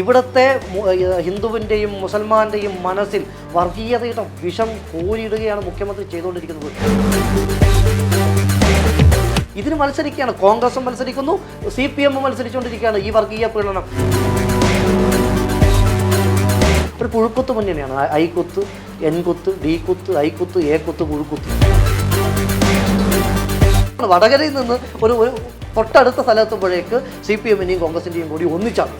ഇവിടുത്തെ ഹിന്ദുവിന്റെയും മുസൽമാന്റെയും മനസ്സിൽ വർഗീയതയുടെ വിഷം കോരിയിടുകയാണ് മുഖ്യമന്ത്രി ചെയ്തുകൊണ്ടിരിക്കുന്നത്. ഇതിന് മത്സരിക്കുകയാണ്. കോൺഗ്രസും മത്സരിക്കുന്നു. സി പി എമ്മും മത്സരിച്ചുകൊണ്ടിരിക്കുകയാണ് ഈ വർഗീയ പീഡനം. ഒരു പുഴുക്കുത്ത് മുന്നണിയാണ്. ഐ കുത്ത് എൻ കുത്ത് ഡി കുത്ത് ഐ കുത്ത് എ കുത്ത് പുഴുക്കുത്ത്. വടകരയിൽ നിന്ന് ഒരു ഒരു തൊട്ടടുത്ത സ്ഥലത്തുമ്പോഴേക്ക് സി പി എമ്മിന്റെയും കോൺഗ്രസിന്റെയും കൂടി ഒന്നിച്ചാണ്.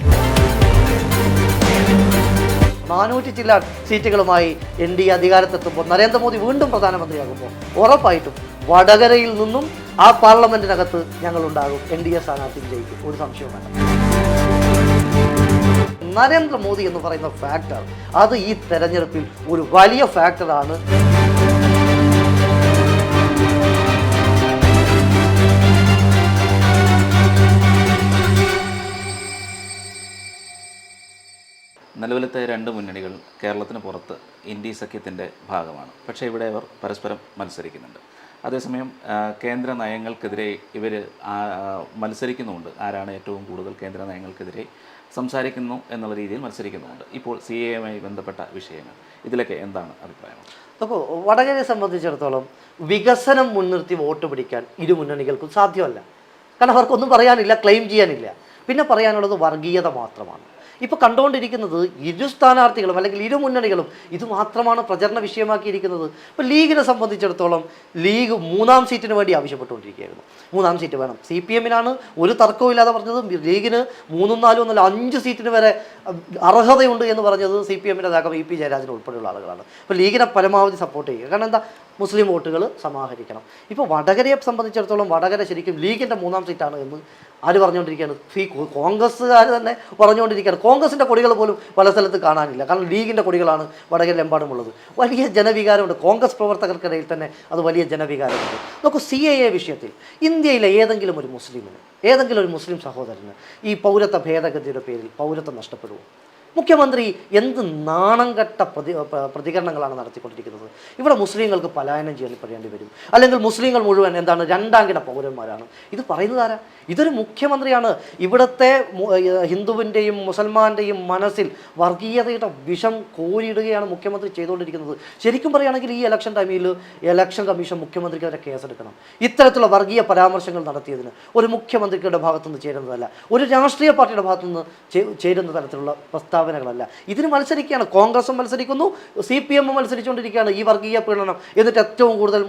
നാനൂറ്റി ചില സീറ്റുകളുമായി എൻ ഡി എ അധികാരത്തെത്തുമ്പോൾ നരേന്ദ്രമോദി വീണ്ടും പ്രധാനമന്ത്രിയാകുമ്പോൾ ഉറപ്പായിട്ടും വടകരയിൽ നിന്നും ആ പാർലമെന്റിനകത്ത് ഞങ്ങളുണ്ടാകും. എൻ ഡി എ സ്ഥാനാർത്ഥി വിജയിക്കും ഒരു സംശയവും വേണ്ട. നരേന്ദ്രമോദി എന്ന് പറയുന്ന ഫാക്ടർ അത് ഈ തെരഞ്ഞെടുപ്പിൽ ഒരു വലിയ ഫാക്ടറാണ് നിലവിലത്തെ രണ്ട് മുന്നണികൾ കേരളത്തിന് പുറത്ത് ഇന്ത്യ സഖ്യത്തിന്റെ ഭാഗമാണ്. പക്ഷേ ഇവിടെ അവർ പരസ്പരം മത്സരിക്കുന്നുണ്ട്. അതേസമയം കേന്ദ്ര നയങ്ങൾക്കെതിരെ ഇവർ മത്സരിക്കുന്നുമുണ്ട്. ആരാണ് ഏറ്റവും കൂടുതൽ കേന്ദ്ര നയങ്ങൾക്കെതിരെ സംസാരിക്കുന്നു എന്നുള്ള രീതിയിൽ മത്സരിക്കുന്നുമുണ്ട്. ഇപ്പോൾ സി എയുമായി ബന്ധപ്പെട്ട വിഷയങ്ങൾ. ഇതിലൊക്കെ എന്താണ് അഭിപ്രായം? അപ്പോൾ വടകരയെ സംബന്ധിച്ചിടത്തോളം വികസനം മുൻനിർത്തി വോട്ട് പിടിക്കാൻ ഇരു മുന്നണികൾക്കും സാധ്യമല്ല. കാരണം അവർക്കൊന്നും പറയാനില്ല ക്ലെയിം ചെയ്യാനില്ല. പിന്നെ പറയാനുള്ളത് വർഗീയത മാത്രമാണ്. ഇപ്പോൾ കണ്ടുകൊണ്ടിരിക്കുന്നത് ഇരു സ്ഥാനാർത്ഥികളും അല്ലെങ്കിൽ ഇരു മുന്നണികളും ഇത് മാത്രമാണ് പ്രചരണ വിഷയമാക്കിയിരിക്കുന്നത്. ഇപ്പോൾ ലീഗിനെ സംബന്ധിച്ചിടത്തോളം ലീഗ് മൂന്നാം സീറ്റിന് വേണ്ടി ആവശ്യപ്പെട്ടുകൊണ്ടിരിക്കുകയായിരുന്നു. മൂന്നാം സീറ്റ് വേണം. സി പി എമ്മിനാണ് ഒരു തർക്കവും ഇല്ലാതെ പറഞ്ഞത് ലീഗിന് മൂന്നും നാലും ഒന്നല്ല അഞ്ച് സീറ്റിന് വരെ അർഹതയുണ്ട് എന്ന് പറഞ്ഞത് സി പി എമ്മിന്റെ നേതാക്കം ഇ പി ജയരാജൻ ഉൾപ്പെടെയുള്ള ആളുകളാണ്. അപ്പോൾ ലീഗിനെ പരമാവധി സപ്പോർട്ട് ചെയ്യുക. കാരണം എന്താ? മുസ്ലിം വോട്ടുകൾ സമാഹരിക്കണം. ഇപ്പോൾ വടകരയെ സംബന്ധിച്ചിടത്തോളം വടകര ശരിക്കും ലീഗിന്റെ മൂന്നാം സീറ്റാണ് എന്ന് ആര് പറഞ്ഞുകൊണ്ടിരിക്കുകയാണ്? ഈ കോൺഗ്രസ്സുകാർ തന്നെ പറഞ്ഞുകൊണ്ടിരിക്കുകയാണ്. കോൺഗ്രസിന്റെ കൊടികൾ പോലും പല സ്ഥലത്ത് കാണാനില്ല. കാരണം ലീഗിന്റെ കൊടികളാണ് വടകരയിലെമ്പാടുമുള്ളത് വലിയ ജനവികാരമുണ്ട്. കോൺഗ്രസ് പ്രവർത്തകർക്കിടയിൽ തന്നെ അത് വലിയ ജനവികാരമുണ്ട്. നോക്കൂ സി എ എ വിഷയത്തിൽ ഇന്ത്യയിലെ ഏതെങ്കിലും ഒരു മുസ്ലിമിന് ഏതെങ്കിലും ഒരു മുസ്ലിം സഹോദരന് ഈ പൗരത്വ ഭേദഗതിയുടെ പേരിൽ പൗരത്വം നഷ്ടപ്പെടുമോ? മുഖ്യമന്ത്രി എന്ത് നാണം കെട്ട പ്രതി പ്രതികരണങ്ങളാണ് നടത്തിക്കൊണ്ടിരിക്കുന്നത്? ഇവിടെ മുസ്ലിങ്ങൾക്ക് പലായനം ചെയ്യപ്പെടേണ്ടി വരും. അല്ലെങ്കിൽ മുസ്ലിങ്ങൾ മുഴുവൻ എന്താണ് രണ്ടാം കിട പൗരന്മാരാണ്. ഇത് പറയുന്നത് ആരാ? ഇതൊരു മുഖ്യമന്ത്രിയാണ്. ഇവിടുത്തെ ഹിന്ദുവിന്റെയും മുസൽമാന്റെയും മനസ്സിൽ വർഗീയതയുടെ വിഷം കോരിയിടുകയാണ് മുഖ്യമന്ത്രി ചെയ്തുകൊണ്ടിരിക്കുന്നത്. ശരിക്കും പറയുകയാണെങ്കിൽ ഈ ഇലക്ഷൻ ടൈമിൽ ഇലക്ഷൻ കമ്മീഷൻ മുഖ്യമന്ത്രിക്കെതിരെ കേസെടുക്കണം. ഇത്തരത്തിലുള്ള വർഗീയ പരാമർശങ്ങൾ നടത്തിയതിന് ഒരു മുഖ്യമന്ത്രിയുടെ ഭാഗത്തുനിന്ന് ചേരുന്നതല്ല. ഒരു രാഷ്ട്രീയ പാർട്ടിയുടെ ഭാഗത്തുനിന്ന് ചേരുന്ന തരത്തിലുള്ള പ്രസ്താവനകളല്ല. ഇതിന് മത്സരിക്കുകയാണ്. കോൺഗ്രസും മത്സരിക്കുന്നു സി പി എമ്മും മത്സരിച്ചുകൊണ്ടിരിക്കുകയാണ് ഈ വർഗീയ പീഡനം. എന്നിട്ട് ഏറ്റവും കൂടുതൽ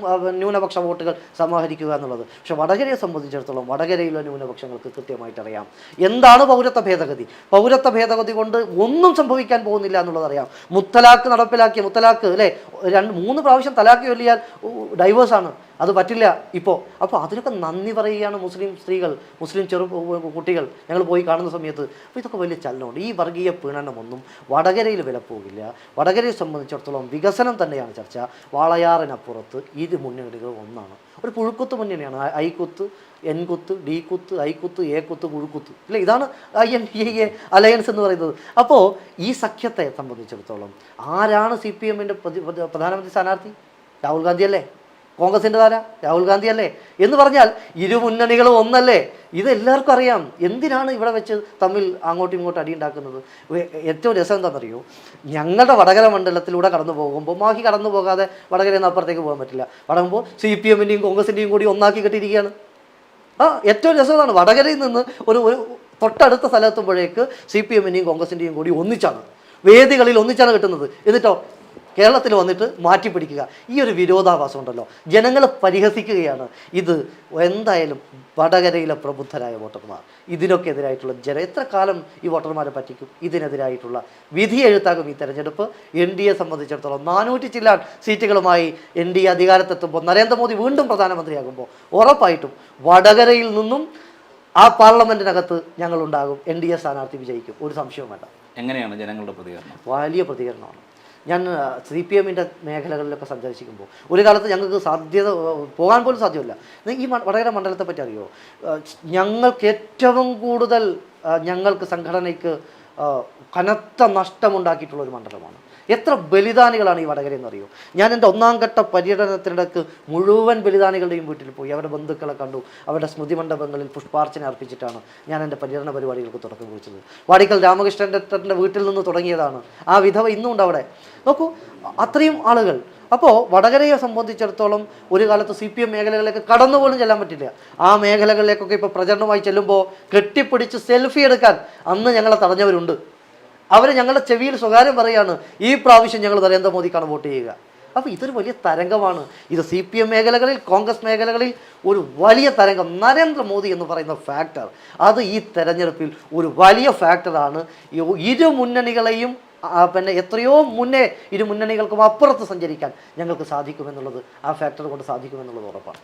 ന്യൂനപക്ഷ വോട്ടുകൾ സമാഹരിക്കുക എന്നുള്ളത്. പക്ഷെ വടകരയെ സംബന്ധിച്ചിടത്തോളം വടകരയിലെ ന്യൂനപക്ഷങ്ങൾക്ക് കൃത്യമായിട്ട് അറിയാം. എന്താണ് പൗരത്വ ഭേദഗതി? പൗരത്വ ഭേദഗതി കൊണ്ട് ഒന്നും സംഭവിക്കാൻ പോകുന്നില്ല എന്നുള്ളത് അറിയാം. മുത്തലാക്ക് നടപ്പിലാക്കിയ മുത്തലാക്ക് അല്ലേ? രണ്ട് മൂന്ന് പ്രാവശ്യം തലാക്ക് ചൊല്ലിയാൽ ഡൈവേഴ്സാണ്. അത് പറ്റില്ല ഇപ്പോൾ അപ്പോൾ അതിനൊക്കെ നന്ദി പറയുകയാണ് മുസ്ലിം സ്ത്രീകൾ മുസ്ലിം ചെറു കുട്ടികൾ. ഞങ്ങൾ പോയി കാണുന്ന സമയത്ത് അപ്പോൾ ഇതൊക്കെ വലിയ ചലനമുണ്ട് ഈ വർഗീയ പീഡനമൊന്നും വടകരയിൽ വില പോകില്ല. വടകരയെ സംബന്ധിച്ചിടത്തോളം വികസനം തന്നെയാണ് ചർച്ച. വാളയാറിനപ്പുറത്ത് ഇത് മുന്നണികൾ ഒന്നാണ്. ഒരു പുഴുക്കുത്ത് മുന്നണിയാണ്. ഐക്കുത്ത് എൻകുത്ത് കുത്ത് എൻ കുത്ത് ഡി കുത്ത് ഐ കുത്ത് എ കുത്ത് പുഴുക്കുത്ത്. അല്ലേ ഇതാണ് I N D A alliance എന്ന് പറയുന്നത്. അപ്പോൾ ഈ സഖ്യത്തെ സംബന്ധിച്ചിടത്തോളം ആരാണ് സി പി എമ്മിന്റെ പ്രധാനമന്ത്രി സ്ഥാനാർത്ഥി? രാഹുൽ ഗാന്ധി അല്ലേ കോൺഗ്രസിന്റെ താര രാഹുൽ ഗാന്ധി അല്ലേ എന്ന് പറഞ്ഞാൽ ഇരു മുന്നണികളും ഒന്നല്ലേ? ഇത് എല്ലാവർക്കും അറിയാം. എന്തിനാണ് ഇവിടെ വെച്ച് തമ്മിൽ അങ്ങോട്ടും ഇങ്ങോട്ടും അടിയുണ്ടാക്കുന്നത്? ഏറ്റവും രസം എന്താണെന്നറിയോ? ഞങ്ങളുടെ വടകര മണ്ഡലത്തിലൂടെ കടന്നു പോകുമ്പോൾ മാഹി കടന്നു പോകാതെ വടകരയിൽ നിന്ന് അപ്പുറത്തേക്ക് പോകാൻ പറ്റില്ല. വടങ്ങുമ്പോൾ സി പി എമ്മിന്റെയും കോൺഗ്രസിന്റെയും കൂടി ഒന്നാക്കി കെട്ടിയിരിക്കുകയാണ്. ആ ഏറ്റവും രസമാണ് വടകരയിൽ നിന്ന് ഒരു ഒരു തൊട്ടടുത്ത സ്ഥലത്തുമ്പോഴേക്ക് സി പി എമ്മിന്റെയും കോൺഗ്രസിന്റെയും കൂടി ഒന്നിച്ചാണ്. വേദികളിൽ ഒന്നിച്ചാണ് കിട്ടുന്നത്. എന്നിട്ടോ കേരളത്തിൽ വന്നിട്ട് മാറ്റി പിടിക്കുക ഈ ഒരു വിരോധാഭാസം ഉണ്ടല്ലോ. ജനങ്ങളെ പരിഹസിക്കുകയാണ്. ഇത് എന്തായാലും വടകരയിലെ പ്രബുദ്ധരായ വോട്ടർമാർ. ഇതിനൊക്കെ എതിരായിട്ടുള്ള ജന എത്ര കാലം ഈ വോട്ടർമാരെ പറ്റിക്കും? ഇതിനെതിരായിട്ടുള്ള വിധി എഴുത്താകും ഈ തെരഞ്ഞെടുപ്പ്. എൻ ഡി എ സംബന്ധിച്ചിടത്തോളം നാനൂറ്റി ചില്ലാൻ സീറ്റുകളുമായി എൻ ഡി എ അധികാരത്തെത്തുമ്പോൾ നരേന്ദ്രമോദി വീണ്ടും പ്രധാനമന്ത്രിയാകുമ്പോൾ ഉറപ്പായിട്ടും വടകരയിൽ നിന്നും ആ പാർലമെന്റിനകത്ത് ഞങ്ങളുണ്ടാകും. എൻ ഡി എ സ്ഥാനാർത്ഥി വിജയിക്കും. ഒരു സംശയവും വേണ്ട. എങ്ങനെയാണ് ജനങ്ങളുടെ പ്രതികരണം? വലിയ പ്രതികരണമാണ്. ഞാൻ സി പി എമ്മിന്റെ മേഖലകളിലൊക്കെ സഞ്ചരിച്ചിരിക്കുമ്പോൾ ഒരു കാലത്ത് ഞങ്ങൾക്ക് സാധ്യത പോകാൻ പോലും സാധ്യമല്ല. ഈ വടകര മണ്ഡലത്തെ പറ്റി അറിയോ? ഞങ്ങൾക്ക് ഏറ്റവും കൂടുതൽ ഞങ്ങൾക്ക് സംഘടനയ്ക്ക് കനത്ത നഷ്ടമുണ്ടാക്കിയിട്ടുള്ള ഒരു മണ്ഡലമാണ്. എത്ര ബലിദാനികളാണ് ഈ വടകര എന്നറിയോ? ഞാൻ എന്റെ ഒന്നാം ഘട്ട പര്യടനത്തിനിടക്ക് മുഴുവൻ ബലിദാനികളുടെയും വീട്ടിൽ പോയി. അവരുടെ ബന്ധുക്കളെ കണ്ടു. അവരുടെ സ്മൃതി മണ്ഡപങ്ങളിൽ പുഷ്പാർച്ചന അർപ്പിച്ചിട്ടാണ് ഞാൻ എന്റെ പര്യടന പരിപാടികൾക്ക് തുടക്കം കുറിച്ചത്. വാടിക്കൽ രാമകൃഷ്ണന്റെ വീട്ടിൽ നിന്ന് തുടങ്ങിയതാണ്. ആ വിധവ ഇന്നും ഉണ്ട് അവിടെ. നോക്കൂ അത്രയും ആളുകൾ. അപ്പോൾ വടകരയെ സംബന്ധിച്ചിടത്തോളം ഒരു കാലത്ത് സി പി എം മേഖലകളിലേക്ക് കടന്നു പോലും ചെല്ലാൻ പറ്റില്ല. ആ മേഖലകളിലേക്കൊക്കെ ഇപ്പോൾ പ്രചരണമായി ചെല്ലുമ്പോൾ കെട്ടിപ്പിടിച്ച് സെൽഫി എടുക്കാൻ അന്ന് ഞങ്ങളെ തടഞ്ഞവരുണ്ട്. അവർ ഞങ്ങളുടെ ചെവിയിൽ സ്വകാര്യം പറയാണ് ഈ പ്രാവശ്യം ഞങ്ങൾ നരേന്ദ്രമോദിക്കാണ് വോട്ട് ചെയ്യുക. അപ്പോൾ ഇതൊരു വലിയ തരംഗമാണ്. ഇത് സി പി എം മേഖലകളിൽ കോൺഗ്രസ് മേഖലകളിൽ ഒരു വലിയ തരംഗം. നരേന്ദ്രമോദി എന്ന് പറയുന്ന ഫാക്ടർ അത് ഈ തെരഞ്ഞെടുപ്പിൽ ഒരു വലിയ ഫാക്ടറാണ് ഇരു മുന്നണികളെയും പിന്നെ എത്രയോ മുന്നേ ഇരു മുന്നണികൾക്കും അപ്പുറത്ത് സഞ്ചരിക്കാൻ ഞങ്ങൾക്ക് സാധിക്കുമെന്നുള്ളത് ആ ഫാക്ടർ കൊണ്ട് സാധിക്കുമെന്നുള്ളത് ഉറപ്പാണ്.